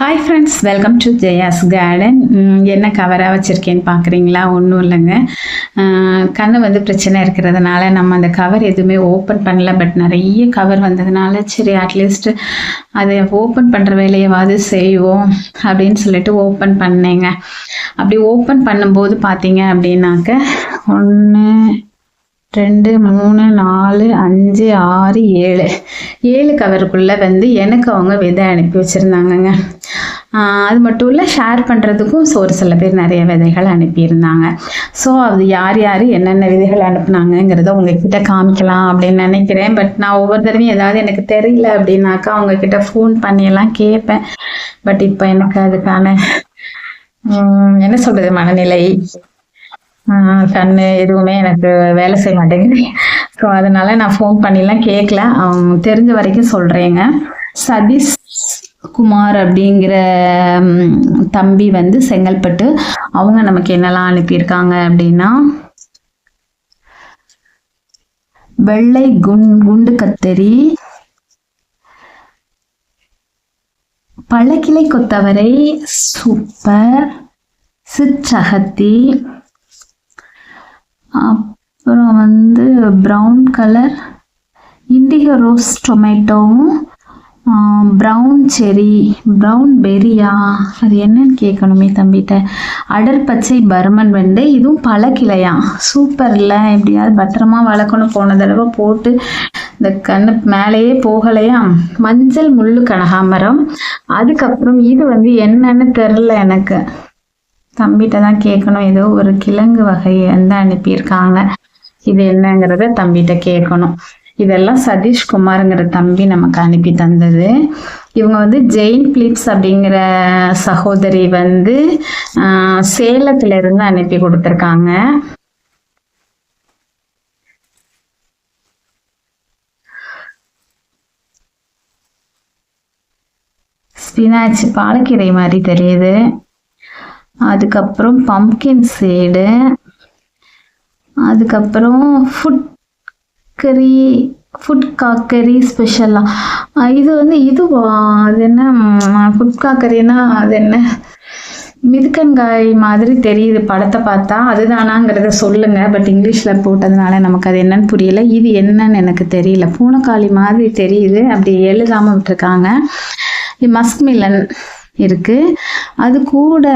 Hi friends welcome to Jaya's garden என்ன கவராக வச்சுருக்கேன்னு பார்க்குறீங்களா ஒன்றும் இல்லைங்க. கண்ணு வந்து பிரச்சனை இருக்கிறதுனால நம்ம அந்த கவர் எதுவுமே ஓப்பன் பண்ணல. பட் நிறைய கவர் வந்ததுனால சரி அட்லீஸ்ட் அதை ஓப்பன் பண்ணுற வேலையவாது செய்வோம் அப்படின்னு சொல்லிட்டு ஓப்பன் பண்ணேங்க. அப்படி ஓப்பன் பண்ணும்போது பார்த்தீங்க அப்படின்னாக்க ஒன்று ரெண்டு மூணு நாலு அஞ்சு ஆறு ஏழு. ஏழு கவருக்குள்ளே வந்து எனக்கு அவங்க விதை அனுப்பி வச்சுருந்தாங்கங்க. அது மட்டும் இல்லை ஷேர் பண்ணுறதுக்கும் ஒரு சில பேர் நிறைய விதைகள் அனுப்பியிருந்தாங்க. ஸோ அது யார் யார் என்னென்ன விதைகள் அனுப்புனாங்கங்கிறத உங்ககிட்ட காமிக்கலாம் அப்படின்னு நினைக்கிறேன். பட் நான் ஒவ்வொரு தடவையும் ஏதாவது எனக்கு தெரியல அப்படின்னாக்கா அவங்கக்கிட்ட ஃபோன் பண்ணியெல்லாம் கேட்பேன். பட் இப்போ எனக்கு அதுக்கான என்ன சொல்கிறது மனநிலை? கண்ணு எதுவுமே எனக்கு வேலை செய்ய மாட்டேங்குது. ஸோ அதனால நான் ஃபோன் பண்ணிலாம் கேட்கல அவங்க தெரிஞ்ச வரைக்கும் சொல்கிறேங்க சதீஷ் குமார் அப்படிங்கிற தம்பி வந்து செங்கல்பட்டு. அவங்க நமக்கு என்னெல்லாம் அனுப்பியிருக்காங்க அப்படின்னா வெள்ளை குண் குண்டு கத்தரி பழக்கிளை கொத்தவரை சூப்பர் சிச்சகத்தி அப்புறம் வந்து ப்ரௌன் கலர் இண்டிகோ ரோஸ் டொமேட்டோவும் ப்ரௌன் செரி ப்ரௌன் பெரியா அது என்னன்னு கேட்கணுமே தம்பிகிட்ட அடர் பச்சை பர்மன் வெண்டை இதுவும் பல கிளையா சூப்பரில் எப்படியாவது பத்திரமா வளர்க்கணும். போன தடவை போட்டு இந்த கண்ணு மேலேயே போகலையா? மஞ்சள் முள்ளு கனகாமரம் அதுக்கப்புறம் இது வந்து என்னன்னு தெரில எனக்கு. தம்பிகிட்ட தான் கேட்கணும். ஏதோ ஒரு கிழங்கு வகை வந்து அனுப்பியிருக்காங்க. இது என்னங்கிறத தம்பிகிட்ட கேட்கணும். இதெல்லாம் சதீஷ் குமாருங்கிற தம்பி நமக்கு அனுப்பி தந்தது. இவங்க வந்து ஜெயின் பிலிப்ஸ் அப்படிங்கிற சகோதரி வந்து சேலத்துல இருந்து அனுப்பி கொடுத்துருக்காங்க. ஸ்பினாச் பாலக்கீரை மாதிரி தெரியுது. அதுக்கப்புறம் பம்கின் சீடு அதுக்கப்புறம் ஃபுட் கறி ஃபுட் காக்கரி ஸ்பெஷலாக இது வந்து இதுவா? அது என்ன ஃபுட் காக்கரினா அது என்ன? மிதுக்கன்காய் மாதிரி தெரியுது படத்தை பார்த்தா. அதுதானாங்கிறத சொல்லுங்க. பட் இங்கிலீஷில் போட்டதுனால நமக்கு அது என்னன்னு புரியல. இது என்னன்னு எனக்கு தெரியல. பூனைக்காளி மாதிரி தெரியுது. அப்படி எழுதாமல் விட்டுருக்காங்க. இது இருக்கு. அது கூட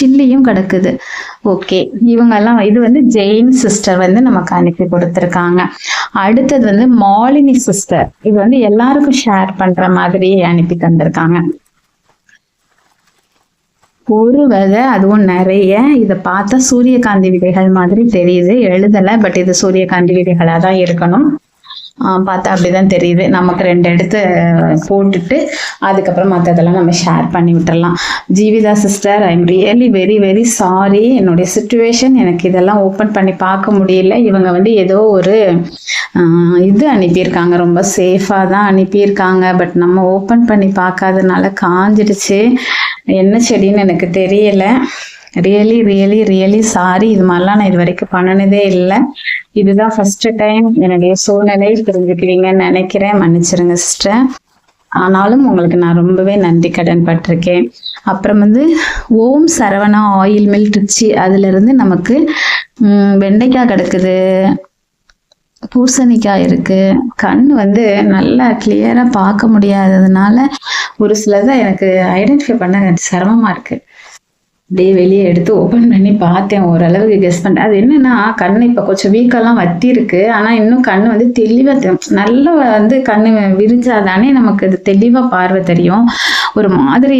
சில்லியும் கிடக்குது. ஓகே. இவங்கெல்லாம் இது வந்து ஜெயின் சிஸ்டர் வந்து நமக்கு அனுப்பி கொடுத்துருக்காங்க. அடுத்தது வந்து மாலினி சிஸ்டர். இது வந்து எல்லாருக்கும் ஷேர் பண்ற மாதிரி அனுப்பி தந்திருக்காங்க. ஒரு வகை அதுவும் நிறைய. இதை பார்த்தா சூரியகாந்தி விதைகள் மாதிரி தெரியுது. எழுதலை பட் இது சூரியகாந்தி விதைகளாக தான் இருக்கணும். பார்த்தா அப்படிதான் தெரியுது. நமக்கு ரெண்டு எடுத்து போட்டுட்டு அதுக்கப்புறம் மற்றதெல்லாம் நம்ம ஷேர் பண்ணி விட்டுறலாம். Jeevitha sister I am really very very sorry என்னுடைய சுச்சுவேஷன் எனக்கு இதெல்லாம் ஓப்பன் பண்ணி பார்க்க முடியல. இவங்க வந்து ஏதோ ஒரு இது அனுப்பியிருக்காங்க. ரொம்ப சேஃபாக தான் அனுப்பியிருக்காங்க. பட் நம்ம ஓப்பன் பண்ணி பார்க்காதனால காஞ்சிடுச்சு. என்ன செடின்னு எனக்கு தெரியலை. ரியலி ரியலி ரியலி சாரி இது மாதிரிலாம் நான் இது வரைக்கும் பண்ணினதே இல்லை. இதுதான் ஃபர்ஸ்ட் டைம் என்னுடைய சூழ்நிலை தெரிஞ்சுக்கிறீங்கன்னு நினைக்கிறேன். மன்னிச்சிருங்க சிஸ்டர் ஆனாலும் உங்களுக்கு நான் ரொம்பவே நன்றி கடன் பட்டிருக்கேன். அப்புறம் வந்து ஓம் சரவணா ஆயில் மில் ட்ரிச்சி அதுலேருந்து நமக்கு வெண்டைக்காய் கிடக்குது. பூசணிக்காய் இருக்கு. கண் வந்து நல்லா கிளியரா பார்க்க முடியாததுனால ஒரு சிலதை எனக்கு ஐடென்டிஃபை பண்ண சிரமமா இருக்கு. அப்படியே வெளியே எடுத்து ஓப்பன் பண்ணி பார்த்தேன். ஓரளவுக்கு கெஸ் பண்ணேன் அது என்னன்னா கண் இப்போ கொஞ்சம் வீக்கெல்லாம் வத்திருக்கு. ஆனால் இன்னும் கண் வந்து தெளிவாக நல்லா வந்து கண் விரிஞ்சாதானே நமக்கு அது தெளிவாக பார்வை தெரியும். ஒரு மாதிரி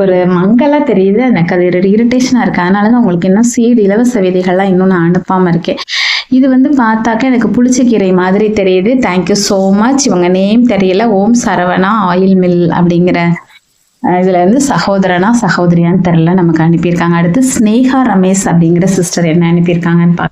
ஒரு மங்கலாக தெரியுது. எனக்கு அது இரிட்டேஷனாக இருக்கு. அதனால தான் உங்களுக்கு இன்னும் சீடு இலவச விதிகள்லாம் இன்னும் நான் அனுப்பாமல் இருக்கேன். இது வந்து பார்த்தாக்க எனக்கு புளிச்சக்கீரை மாதிரி தெரியுது. தேங்க்யூ ஸோ மச் இவங்க நேம் தெரியல. ஓம் சரவணா ஆயில் மில் அப்படிங்கிற இதில் வந்து சகோதரனா சகோதரியான்னு தெரில நமக்கு அனுப்பியிருக்காங்க. அடுத்து ஸ்னேகா ரமேஷ் அப்படிங்கிற சிஸ்டர் என்ன அனுப்பியிருக்காங்கன்னு பா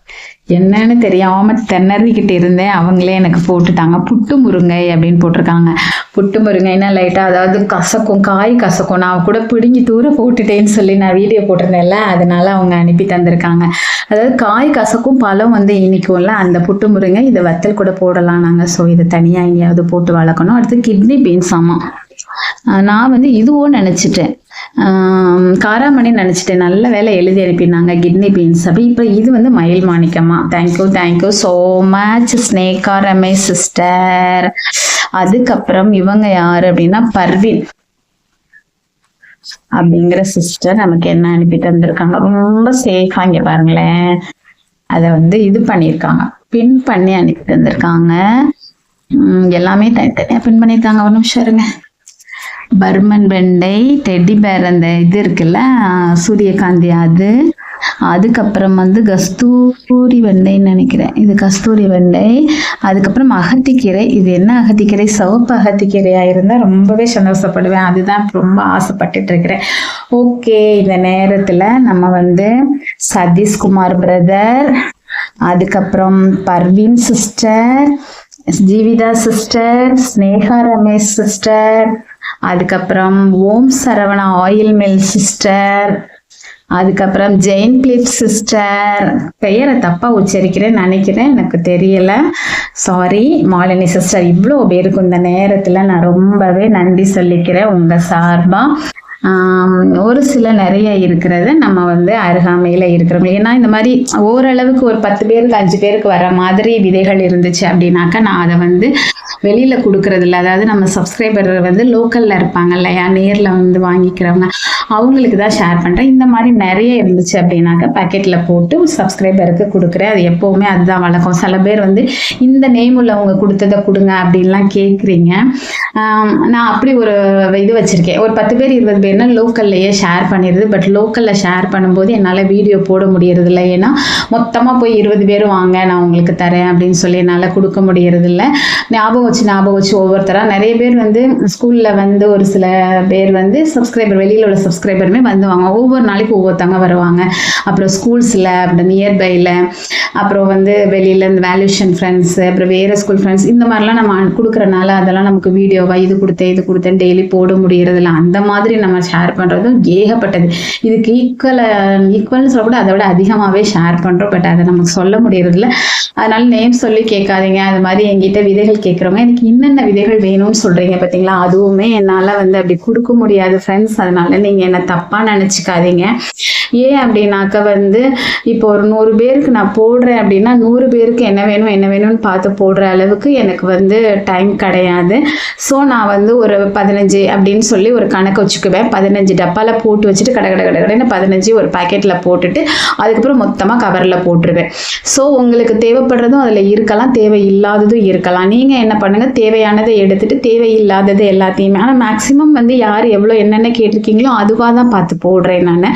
என்னன்னு தெரியாம திணறிக்கிட்டு இருந்தேன். அவங்களே எனக்கு போட்டுட்டாங்க. புட்டு முருங்கை அப்படின்னு போட்டிருக்காங்க. புட்டு முருங்கைன்னா லைட்டாக அதாவது கசக்கும் காய் கசக்கும். நான் கூட பிடுங்கி தூர போட்டுட்டேன்னு சொல்லி நான் வீடியோ போட்டிருந்தேன்ல அதனால அவங்க அனுப்பி தந்திருக்காங்க. அதாவது காய் கசக்கும் பழம் வந்து இனிக்கும்ல அந்த புட்டு முருங்கை இதை வத்தல் கூட போடலாம் நாங்கள் ஸோ இதை தனியாக எங்கேயாவது போட்டு வளர்க்கணும். அடுத்து கிட்னி பீன்ஸ் ஆமாம் நான் வந்து இதுவோ நினச்சிட்டேன். காராமணி நினச்சிட்டேன். நல்ல வேலை எழுதி அனுப்பினாங்க கிட்னி பீன்ஸ். அப்படி இப்போ இது வந்து மயில் மாணிக்கமா thank you thank you so much Sneha Ramesh sister அதுக்கப்புறம் இவங்க யார் அப்படின்னா பர்வீன். அப்படிங்கிற சிஸ்டர் நமக்கு என்ன அனுப்பி தந்திருக்காங்க? ரொம்ப சேஃபா இங்க பாருங்களேன். அதை வந்து இது பண்ணியிருக்காங்க. பின் பண்ணி அனுப்பி தந்திருக்காங்க. எல்லாமே தனித்தனியா பின் பண்ணியிருக்காங்க. ஒரு நிமிஷம் இருங்க. பர்மன் வெண்டை டெட்டி பேர் அந்த இது இருக்குல்ல சூரியகாந்தி அது. அதுக்கப்புறம் வந்து கஸ்தூரி வெண்டைன்னு நினைக்கிறேன். இது கஸ்தூரி வெண்டை. அதுக்கப்புறம் அகத்திக்கீரை. இது என்ன அகத்திக்கீரை? சிவப்பு அகத்திக்கீரையா இருந்தா ரொம்பவே சந்தோஷப்படுவேன். அதுதான் ரொம்ப ஆசைப்பட்டுட்டு இருக்கிறேன். ஓகே இந்த நேரத்துல நம்ம வந்து சதீஷ்குமார் பிரதர் அதுக்கப்புறம் Parveen sister Jeevitha sister Sneha Ramesh sister அதுக்கப்புறம் Om Saravana oil mill sister அதுக்கப்புறம் ஜெயின் கிளிப் சிஸ்டர். பெயரை தப்பா உச்சரிக்கிறேன் நினைக்கிறேன். எனக்கு தெரியல. சாரி மாலினி சிஸ்டர் இவ்வளோ பேருக்கு இந்த நேரத்தில் நான் ரொம்பவே நன்றி சொல்லிக்கிறேன் உங்க சார்பா. ஒரு சில நிறைய இருக்கிறது நம்ம வந்து அருகாமையில் இருக்கிறோம். ஏன்னா இந்த மாதிரி ஓரளவுக்கு ஒரு பத்து பேருக்கு அஞ்சு பேருக்கு வர மாதிரி விதைகள் இருந்துச்சு அப்படின்னாக்கா நான் அதை வந்து வெளியில் கொடுக்கறது அதாவது நம்ம சப்ஸ்கிரைபர் வந்து லோக்கலில் இருப்பாங்க இல்லையா? நேரில் வந்து வாங்கிக்கிறவங்க. அவங்களுக்கு தான் ஷேர் பண்ணுறேன் இந்த மாதிரி நிறைய இருந்துச்சு அப்படின்னாக்கா பேக்கெட்டில் போட்டு சப்ஸ்கிரைபருக்கு கொடுக்குறேன். அது எப்போவுமே அதுதான் வழக்கம். சில பேர் வந்து இந்த நேம் உள்ளவங்க கொடுத்ததை கொடுங்க அப்படின்லாம் கேட்குறீங்க நான் அப்படி ஒரு இது வச்சுருக்கேன். ஒரு பத்து பேர் இருபது பேர்னா லோக்கல்லையே ஷேர் பண்ணிடுது பட் லோக்கலில் ஷேர் பண்ணும்போது என்னால் வீடியோ போட முடியறதில்ல. ஏன்னா மொத்தமாக போய் இருபது பேர் வாங்க நான் உங்களுக்கு தரேன் அப்படின்னு சொல்லி என்னால் கொடுக்க முடியறதில்ல. ஞாபகம் வச்சு ஞாபகம் வச்சு ஒவ்வொருத்தராக நிறைய பேர் வந்து ஸ்கூலில் வந்து ஒரு சில பேர் வந்து சப்ஸ்கிரைபர் வெளியில் உள்ள சப்ஸ்கிரைபருமே வந்துவாங்க ஒவ்வொரு நாளைக்கு ஒவ்வொருத்தவங்க வருவாங்க. அப்புறம் ஸ்கூல்ஸில் அப்புறம் நியர்பையில் அப்புறம் வந்து வெளியில் இந்த வேல்யூஷன் ஃப்ரெண்ட்ஸ் அப்புறம் வேறு ஸ்கூல் ஃப்ரெண்ட்ஸ் இந்த மாதிரிலாம் நம்ம கொடுக்குறனால அதெல்லாம் நமக்கு வீடியோவா இது கொடுத்தேன் இது கொடுத்தேன் டெய்லி போட முடியறதில்ல. அந்த மாதிரி நம்ம ஷேர் பண்ணுறதும் ஏகப்பட்டது. இதுக்கு ஈக்குவல் ஈக்குவல்னு சொல்லக்கூட அதை விட அதிகமாகவே ஷேர் பண்ணுறோம் பட் அதை நமக்கு சொல்ல முடியறதில்ல. அதனால நேம் சொல்லி கேட்காதீங்க. அது மாதிரி என்கிட்ட விதைகள் கேட்குறவங்க எனக்கு என்னென்ன விதைகள் வேணும்னு சொல்றீங்க பார்த்தீங்களா அதுவுமே என்னால் வந்து அப்படி கொடுக்க முடியாது ஃப்ரெண்ட்ஸ் அதனால நீங்கள் என்ன தப்பாக நினச்சிக்காதீங்க. ஏன் அப்படின்னாக்க வந்து இப்போ ஒரு நூறு பேருக்கு நான் போடுறேன் அப்படின்னா நூறு பேருக்கு என்ன வேணும் என்ன வேணும்னு பார்த்து போடுற அளவுக்கு எனக்கு வந்து டைம் கிடையாது. ஸோ நான் வந்து ஒரு பதினஞ்சு அப்படின்னு சொல்லி ஒரு கணக்கு வச்சுக்குவேன். பதினஞ்சு டப்பாவில் போட்டு வச்சுட்டு கடை கடை கடை கடைன்னு பதினஞ்சு ஒரு பாக்கெட்டில் போட்டுட்டு அதுக்கப்புறம் மொத்தமாக கவரில் போட்டுருவேன். ஸோ உங்களுக்கு தேவைப்படுறதும் அதில் இருக்கலாம் தேவையில்லாததும் இருக்கலாம். நீங்கள் என்ன பண்ணுங்கள் தேவையானதை எடுத்துட்டு தேவையில்லாதது எல்லாத்தையுமே ஆனால் மேக்ஸிமம் வந்து யார் எவ்வளோ என்னென்ன கேட்டிருக்கீங்களோ அதுவாக தான் பார்த்து போடுறேன் நான்.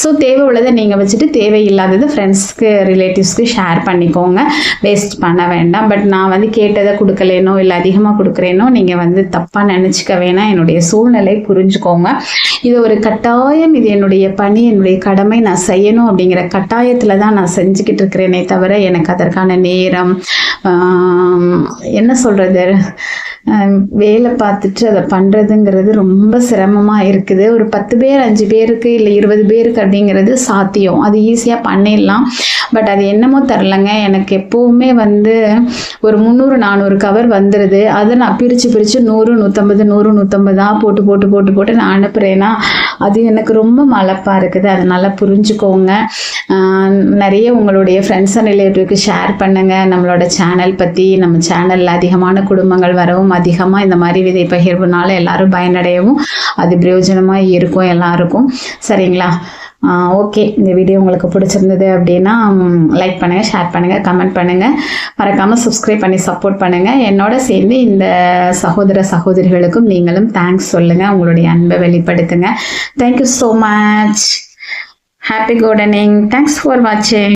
ஸோ தேவை உள்ளதை நீங்கள் வச்சுட்டு தேவையில்லாதது ஃப்ரெண்ட்ஸ்க்கு ரிலேட்டிவ்ஸ்க்கு ஷேர் பண்ணிக்கோங்க. வேஸ்ட் பண்ண வேண்டாம். பட் நான் வந்து கேட்டதை கொடுக்கலேனோ இல்லை அதிகமாக கொடுக்குறேனோ நீங்கள் வந்து தப்பாக நினச்சிக்க வேணாம். என்னுடைய சூழ்நிலை புரிஞ்சுக்கோங்க. இது ஒரு கட்டாயம். இது என்னுடைய பணி என்னுடைய கடமை. நான் செய்யணும் அப்படிங்கிற கட்டாயத்தில் தான் நான் செஞ்சுக்கிட்டு இருக்கிறேனே தவிர எனக்கு அதற்கான நேரம் என்ன சொல்கிறது வேலை பார்த்துட்டு அதை பண்ணுறதுங்கிறது ரொம்ப சிரமமாக இருக்குது. ஒரு பத்து பேர் அஞ்சு பேருக்கு இல்லை இருபது பேருக்கு அப்படிங்கிறது சாத்தியம். அது ஈஸியாக பண்ணிடலாம். பட் அது என்னமோ தரலங்க எனக்கு எப்போவுமே வந்து ஒரு முந்நூறு நானூறு கவர் வந்துடுது அதை நான் பிரித்து பிரித்து நூறு நூற்றம்பது நூறு நூற்றம்பதாக போட்டு போட்டு போட்டு போட்டு நான் அனுப்புகிறேன்னா அது எனக்கு ரொம்ப மலப்பாக இருக்குது. அதனால் புரிஞ்சுக்கோங்க. நிறைய உங்களுடைய ஃப்ரெண்ட்ஸ் அண்ட் ரிலேட்டிவ்க்கு ஷேர் பண்ணுங்கள் நம்மளோட சேனல் பற்றி நம்ம சேனலில் அதிகமான குடும்பங்கள் வரவும் அதிகமாக இந்த மாதிரி விதை பகிர்வுனால எல்லாரும் பயனடையவும் அது பிரயோஜனமாக இருக்கும் எல்லாருக்கும். சரிங்களா? ஓகே இந்த வீடியோ உங்களுக்கு பிடிச்சிருந்தது அப்படின்னா லைக் பண்ணுங்கள் ஷேர் பண்ணுங்கள் கமெண்ட் பண்ணுங்கள் மறக்காமல் சப்ஸ்கிரைப் பண்ணி சப்போர்ட் பண்ணுங்கள் என்னோட சேர்ந்து இந்த சகோதர சகோதரிகளுக்கும் நீங்களும் தேங்க்ஸ் சொல்லுங்கள் உங்களுடைய அன்பை வெளிப்படுத்துங்க. Thank you so much happy good evening thanks for வாட்சிங்